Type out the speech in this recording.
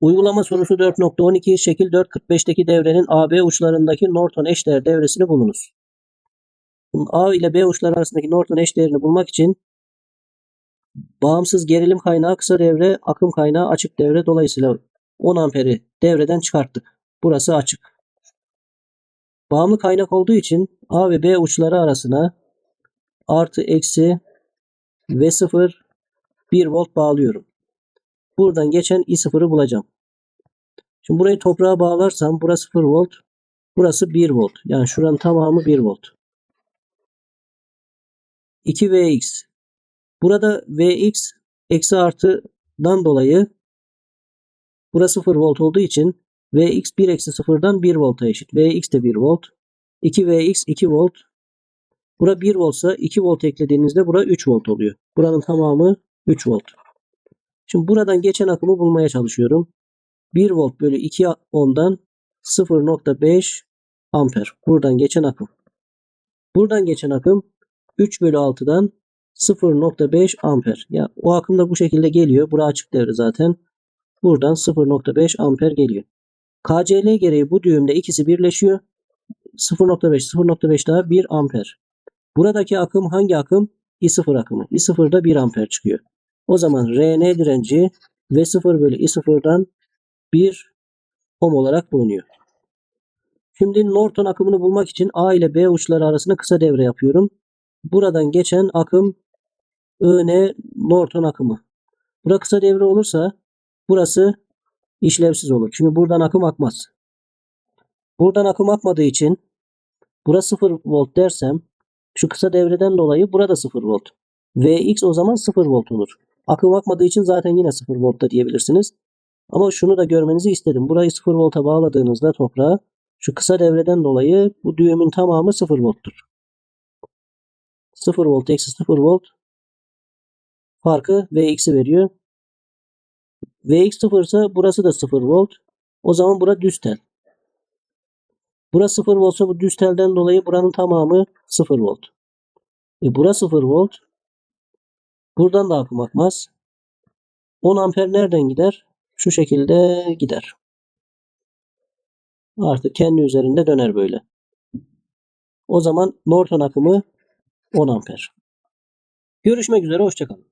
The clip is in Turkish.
Uygulama sorusu 4.12 şekil 4.45'teki devrenin AB uçlarındaki Norton eşdeğer devresini bulunuz. A ile B uçları arasındaki Norton eşdeğerini bulmak için bağımsız gerilim kaynağı kısa devre, akım kaynağı açık devre. Dolayısıyla 10 amperi devreden çıkarttık. Burası açık. Bağımlı kaynak olduğu için A ve B uçları arasına artı eksi ve 0 1 volt bağlıyorum. Buradan geçen I0'ı bulacağım. Şimdi burayı toprağa bağlarsam burası 0 volt. Burası 1 volt. Yani şuranın tamamı 1 volt. 2Vx. Burada Vx eksi artıdan dolayı burası 0 volt olduğu için Vx 1 eksi 0'dan 1 volta eşit. Vx de 1 volt. 2Vx 2 volt. Bura 1 voltsa 2 volt eklediğinizde bura 3 volt oluyor. Buranın tamamı 3 volt. Şimdi buradan geçen akımı bulmaya çalışıyorum. 1 volt bölü 2 ohm'dan 0.5 amper. Buradan geçen akım. Buradan geçen akım 3 bölü 6'dan 0.5 amper. Ya o akım da bu şekilde geliyor. Bura açık devre zaten. Buradan 0.5 amper geliyor. KCL gereği bu düğümde ikisi birleşiyor. 0.5 0.5 daha 1 amper. Buradaki akım hangi akım? I0 akımı. I0'da 1 amper çıkıyor. O zaman RN direnci V0 bölü I0'dan 1 ohm olarak bulunuyor. Şimdi Norton akımını bulmak için A ile B uçları arasında kısa devre yapıyorum. Buradan geçen akım IN Norton akımı. Bura kısa devre olursa burası işlevsiz olur. Çünkü buradan akım akmaz. Buradan akım akmadığı için burası 0 volt dersem şu kısa devreden dolayı burada 0 volt. Vx o zaman 0 volt olur. Akım akmadığı için zaten yine 0 voltta diyebilirsiniz. Ama şunu da görmenizi istedim. Burayı 0 volta bağladığınızda toprağa şu kısa devreden dolayı bu düğümün tamamı 0 volttur. 0 volt eksi 0 volt farkı Vx'i veriyor. Vx 0 ise burası da 0 volt. O zaman bura düz tel. Burası 0 voltsa bu düz telden dolayı buranın tamamı 0 volt. E burası 0 volt. Buradan da akım akmaz. 10 amper nereden gider? Şu şekilde gider. Artık kendi üzerinde döner böyle. O zaman Norton akımı 10 amper. Görüşmek üzere, hoşçakalın.